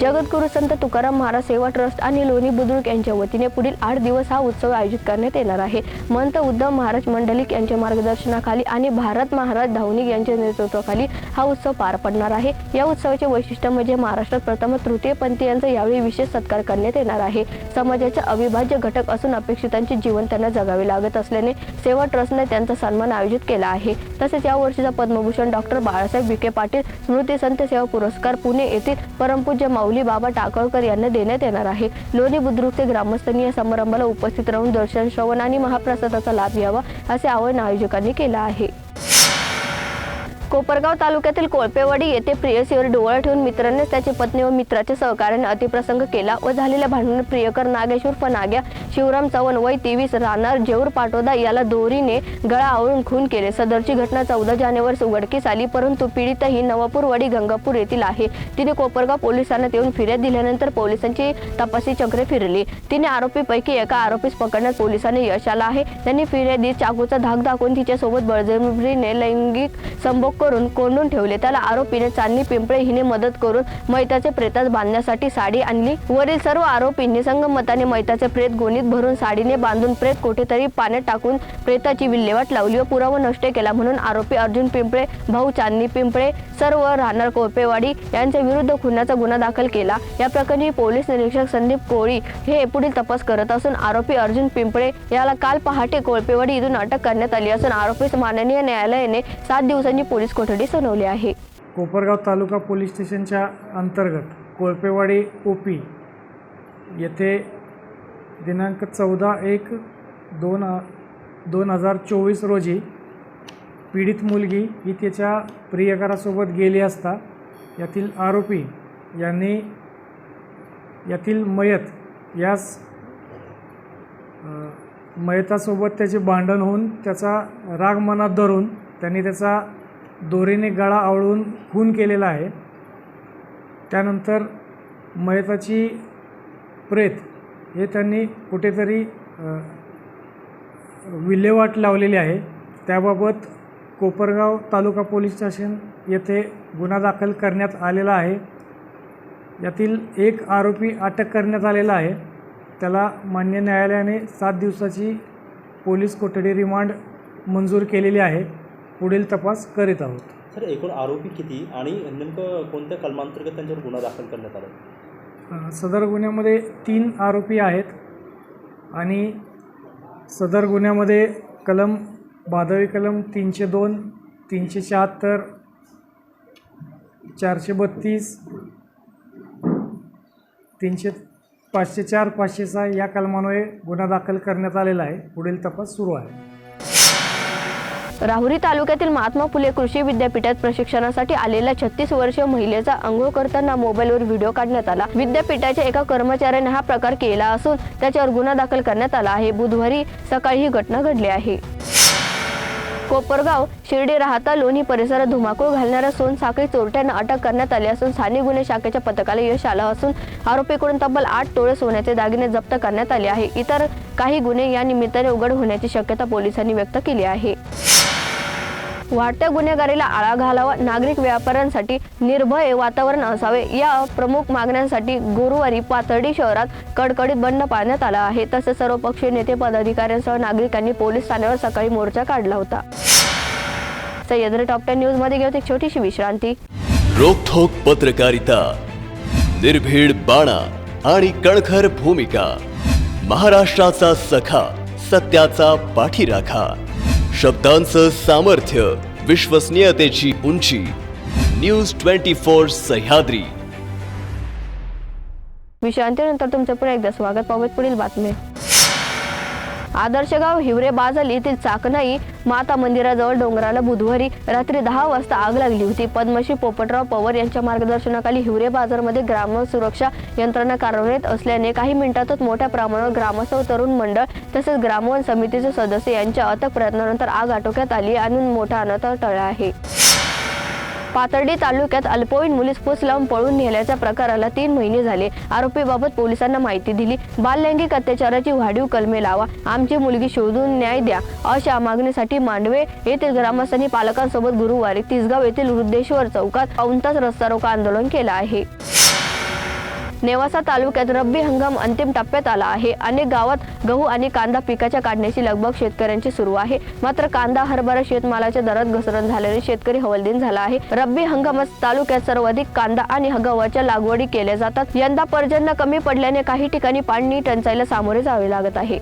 जगद्गुरू संत तुकाराम महाराज सेवा ट्रस्ट आणि लोणी बुद्रुक यांच्या वतीने पुढील आठ दिवस हा उत्सव आयोजित करण्यात येणार आहे. महंत उद्धव महाराज मंडलिक यांच्या मार्गदर्शनाखाली आणि भारत महाराज धावनिक यांच्या नेतृत्वाखाली हा उत्सव पार पडणार आहे. या उत्सवाचे वैशिष्ट्य म्हणजे महाराष्ट्रात प्रथम तृतीयपंथीयांचा यावेळी विशेष सत्कार करण्यात येणार आहे. समाजाचा अविभाज्य घटक असून अपेक्षितांचे जीवन त्यांना जगावे लागत असल्याने सेवा ट्रस्टने त्यांचा सन्मान आयोजित केला आहे. तसेच या वर्षीचा पद्मभूषण डॉक्टर बाळासाहेब विखे पाटील स्मृती संत सेवा पुरस्कार पुणे येथील परमपूज्य माऊली बाबा टाकळकर यांना देण्यात येणार आहे. लोणी बुद्रुकचे ग्रामस्थांनी या समारंभाला उपस्थित राहून दर्शन श्रवण आणि महाप्रसादाचा लाभ घ्यावा असे आवाहन आयोजकांनी केलं आहे. कोपरगाव तालुक्यातील कोळपेवाडी येथे प्रियसीवर डोळा ठेवून मित्राने त्याची पत्नी व मित्राच्या सहकार्याने अतिप्रसंग केला व झालेल्या भांडणात प्रियकर नागेश्वर फनाग्या शिवराम चव्हाण वय तेवीस राहणार जेऊर पाटोदा याला दोरीने गळा आवळून खून केले. सदरची घटना चौदा जानेवारी उघडकीस आली परंतु पीडित ही नवापूरवाडी गंगापूर येथील आहे. तिने कोपरगाव पोलिसांना येऊन फिर्याद दिल्यानंतर पोलिसांची तपासी चक्रे फिरली. तिने आरोपीपैकी एका आरोपीस पकडण्यात पोलिसांनी यश आला आहे. त्यांनी फिर्यादीत चाकूचा धाक दाखवून तिच्यासोबत बळजबरीने लैंगिक संभोग करून कोंडून ठेवले. त्याला आरोपीने चांदणी पिंपळे हिने मदत करून मैताचे प्रेतास बांधण्यासाठी साडी आणली. वरील सर्व आरोपींनी संगमताने मैताचे प्रेत गोणीत भरून साडीने बांधून प्रेत कुठेतरी पाण्यात टाकून प्रेताची विल्हेवाट लावली व पुरावा नष्ट केला म्हणून आरोपी अर्जुन पिंपळे भाऊ चांदणी पिंपळे सर्व राहणार कोळपेवाडी यांच्या विरुद्ध खुनाचा गुन्हा दाखल केला. या प्रकरणी पोलीस निरीक्षक संदीप कोळी हे पुढील तपास करत असून आरोपी अर्जुन पिंपळे याला काल पहाटे कोळपेवाडी इथून अटक करण्यात आली असून आरोपीस माननीय न्यायालयाने सात दिवसांची पोलीस कोठडी सुनावली आहे. कोपरगाव तालुका पोलीस स्टेशनच्या अंतर्गत कोळपेवाडी ओपी येथे दिनांक चौदा एक दोन दोन हजार चोवीस रोजी पीडित मुलगी ही त्याच्या प्रियकरासोबत गेली असता यातील आरोपी यांनी यातील मयत यास मयतासोबत त्याचे भांडण होऊन त्याचा राग मनात धरून त्यांनी त्याचा दोरीने गळा आवळून खून केलेला आहे. त्यानंतर मयताची प्रेत हे त्यांनी कुठेतरी विल्हेवाट लावलेली आहे. त्याबाबत कोपरगाव तालुका पोलीस स्टेशन येथे गुन्हा दाखल करण्यात आलेला आहे. यातील एक आरोपी अटक करण्यात आलेला आहे. त्याला मान्य न्यायालयाने सात दिवसाची पोलीस कोठडी रिमांड मंजूर केलेली आहे. पुढील तपास करीत आहोत. सर एकूण आरोपी किती आणि नेमकं कोणत्या कलमांतर्गत त्यांच्यावर गुन्हा दाखल करण्यात आला? अ, सदर गुन्ह्यामध्ये तीन आरोपी आहेत आणि सदर गुन्ह्यामध्ये कलम भादवी कलम तीनशे दोन तीनशे शहात्तर चारशे बत्तीस तीनशे पाचशे चार पाचशे सहा या कलमान्वये गुन्हा दाखल करण्यात आलेला आहे. पुढील तपास सुरू आहे. राहुरी तालुक्यातील महात्मा फुले कृषी विद्यापीठात प्रशिक्षणासाठी आलेल्या छत्तीस वर्षीय महिलेचा अंघोळ करताना मोबाईलवर व्हिडिओ काढण्यात आला. विद्यापीठाच्या एका कर्मचाऱ्याने हा प्रकार केला असून त्याच्यावर गुन्हा दाखल करण्यात आला आहे. बुधवारी सकाळी ही घटना घडली आहे. कोपरगाव शिर्डी राहता लोणी परिसरात धुमाकूळ घालणाऱ्या सोनसाखळी चोरट्यांना अटक करण्यात आली असून स्थानिक गुन्हे शाखेच्या पथकाला यश आलं असून आरोपीकडून तब्बल आठ तोळे सोन्याचे दागिने जप्त करण्यात आले आहे. इतर काही गुन्हे या निमित्ताने उघड होण्याची शक्यता पोलिसांनी व्यक्त केली आहे. वाढत्या गुन्हेगारीला आळा घालावा नागरिक व्यापाऱ्यांसाठी निर्भय वातावरण असावे या प्रमुख मागण्यांसाठी गुरुवारी पाथर्डी शहरात कडकडीत बंद पाळण्यात आला आहे. तसेच सर्वपक्षीय नेते पदाधिकाऱ्यांसह नागरिकांनी पोलीस ठाण्यावर सकाळी मोर्चा काढला होता. सह्याद्री टॉप टेन न्यूजमध्ये घेऊ एक छोटीशी विश्रांती. रोखोक पत्रकारिता निर्भीड बाणा आणि कणखर भूमिका महाराष्ट्राचा सखा सत्याचा पाठीराखा. शब्दांचं सामर्थ्य विश्वसनीयतेची उंची. न्यूज ट्वेंटी फोर सह्याद्री विश्रांतीनंतर तुमचं पुन्हा एकदा स्वागत. पाहूयात पुढील बातमी. आदर्शगाव हिवरे बाजल येथील चाकनाई माता मंदिराजवळ डोंगराला बुधवारी रात्री दहा वाजता आग लागली होती. पद्मश्री पोपटराव पवार यांच्या मार्गदर्शनाखाली हिवरे बाजारमध्ये ग्राम सुरक्षा यंत्रणा कार्यरत असल्याने काही मिनिटातच मोठ्या प्रमाणावर ग्रामस्थ तरुण मंडळ तसेच ग्रामवन समितीचे सदस्य यांच्या अथक प्रयत्नानंतर आग आटोक्यात आली आणि मोठा अनर्थ टळला आहे. पाथर्डी तालुक्यात अल्पवयीन मुलीस फुस लावून पळून नेल्याच्या प्रकाराला तीन महिने झाले. आरोपीबाबत पोलिसांना माहिती दिली. बाललैंगिक अत्याचाराची वाढीव कलमे लावा. आमची मुलगी शोधून न्याय द्या. अशा मागणीसाठी मांडवे येथील ग्रामस्थांनी पालकांसोबत गुरुवारी तिसगाव येथील वृद्धेश्वर चौकात पाऊण तास रस्ता रोको आंदोलन केलं आहे. नेवासा तालुक्यात रब्बी हंगाम अंतिम टप्प्यात आला आहे. अनेक गावात गहू आणि कांदा पिकाच्या काढण्याची लगबग शेतकऱ्यांची सुरू आहे. मात्र कांदा हरभरा शेतमालाच्या दरात घसरण झाल्याने शेतकरी हवलदिन झाला आहे. रब्बी हंगामात तालुक्यात सर्वाधिक कांदा आणि गव्हाच्या लागवडी केल्या जातात. यंदा पर्जन्य कमी पडल्याने काही ठिकाणी पाणी टंचाईला सामोरे जावे लागत आहे.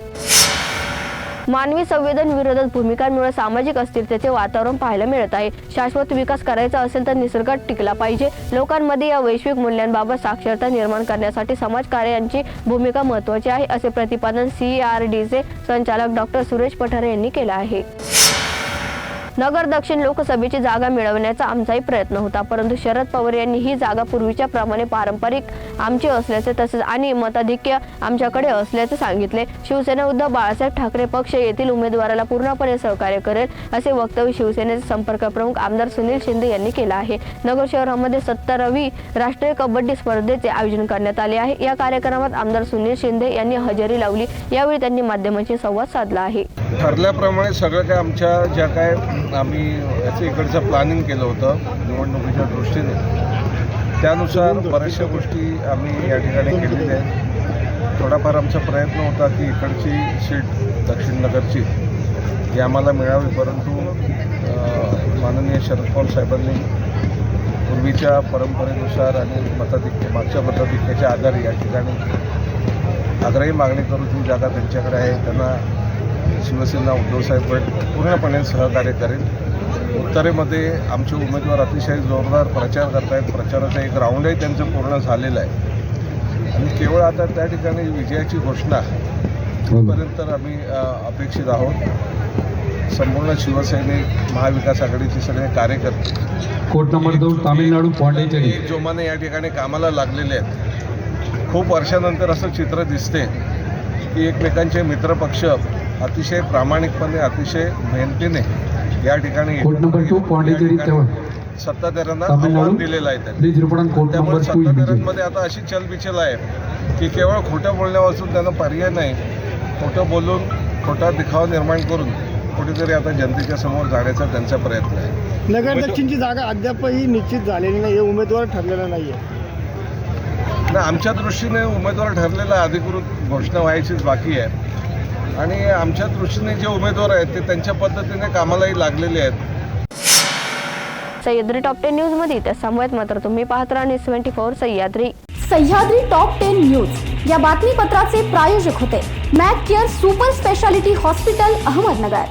मानवी संवेदन विरोधात भूमिकांमुळे सामाजिक अस्थिरतेचे वातावरण पाहायला मिळत आहे. शाश्वत विकास करायचा असेल तर निसर्गात टिकला पाहिजे. लोकांमध्ये या वैश्विक मूल्यांबाबत साक्षरता निर्माण करण्यासाठी समाजकार्यांची भूमिका महत्वाची आहे असे प्रतिपादन सी आर डीचे संचालक डॉक्टर सुरेश पठारे यांनी केलं आहे. नगर दक्षिण लोकसभेची जागा मिळवण्याचा आमचाही प्रयत्न होता परंतु शरद पवार यांनी ही जागा पूर्वीच्या प्रमाणे पारंपरिक आमची असल्याचे तसेच आणि मताधिक्य आमच्याकडे असल्याचे सांगितले. शिवसेना उद्धव बाळासाहेब ठाकरे पक्ष येथील उमेदवाराला पूर्णपणे सहकार्य करेल असे वक्तव्य शिवसेनेचे संपर्क प्रमुख आमदार सुनील शिंदे यांनी केलं आहे. नगर शहरामध्ये सत्तरावी राष्ट्रीय कबड्डी स्पर्धेचे आयोजन करण्यात आले आहे. या कार्यक्रमात आमदार सुनील शिंदे यांनी हजेरी लावली. यावेळी त्यांनी माध्यमांशी संवाद साधला आहे. ठरल्याप्रमाणे सगळं काय आमच्या ज्या काय आम्ही याचं इकडचं प्लॅनिंग केलं होतं निवडणुकीच्या दृष्टीने. त्यानुसार बऱ्याचशा गोष्टी आम्ही या ठिकाणी केलेल्या आहेत. थोडाफार आमचा प्रयत्न होता की इकडची सीट दक्षिण नगरची ही आम्हाला मिळावी परंतु माननीय शरद पवार साहेबांनी पूर्वीच्या परंपरेनुसार आणि मताधिक्य मागच्या मताधिक्याच्या आधारे या ठिकाणी आग्रही मागणी करून ती जागा त्यांच्याकडे आहे. त्यांना शिवसेना उद्धवसाहेब गट पूर्णपणे सहकार्य करेल. उत्तरेमध्ये आमचे उमेदवार अतिशय जोरदार प्रचार करत आहेत प्रचाराचं एक राऊंडही त्यांचं पूर्ण झालेलं आहे. आणि केवळ आता त्या ठिकाणी विजयाची घोषणा पर्यंत आम्ही अपेक्षित आहोत. संपूर्ण शिवसैनिक महाविकास आघाडीचे सगळे कार्यकर्ते. कोट नंबर दोन तामिळनाडू पॉंडेचेरी. जोमाने या ठिकाणी कामाला लागलेले आहेत. खूप वर्षानंतर असं चित्र दिसते की एकमेकांचे मित्रपक्ष अतिशय प्रामाणिकपणे अतिशय मेहनतीने या ठिकाणी सत्ताधाऱ्यांना आव्हान दिलेलं आहे त्यामुळे सत्ताधाऱ्यांमध्ये आता अशी चलबिचल आहे की केवळ खोटं बोलण्यापासून त्यांना पर्याय नाही. खोटं बोलून खोटा दिखावा निर्माण करून कुठेतरी आता जनतेच्या समोर जाण्याचा त्यांचा प्रयत्न आहे. नगर दक्षिणची जागा अद्यापही निश्चित झालेली नाही उमेदवार ठरलेला नाही आहे आणि आमच्या दृष्टीने उमेदवार ठरलेला अधिकृत घोषणा व्हायचीच बाकी आहे. आणि आमच्या दृष्टीने जे उमेदवार आहेत ते त्यांच्या पद्धतीने कामालाही लागलेले आहेत. सह्याद्री टॉप टेन न्यूजमध्ये त्या समवेत मात्र तुम्ही पाहत राहा twenty four Sahyadri. Sahyadri top ten news या बातमीपत्राचे प्रायोजक होते Mac care super speciality hospital Ahmednagar.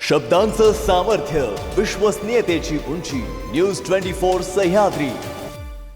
शब्दांचं सामर्थ्य विश्वसनीयतेची उंची न्यूज ट्वेंटी फोर सह्याद्री.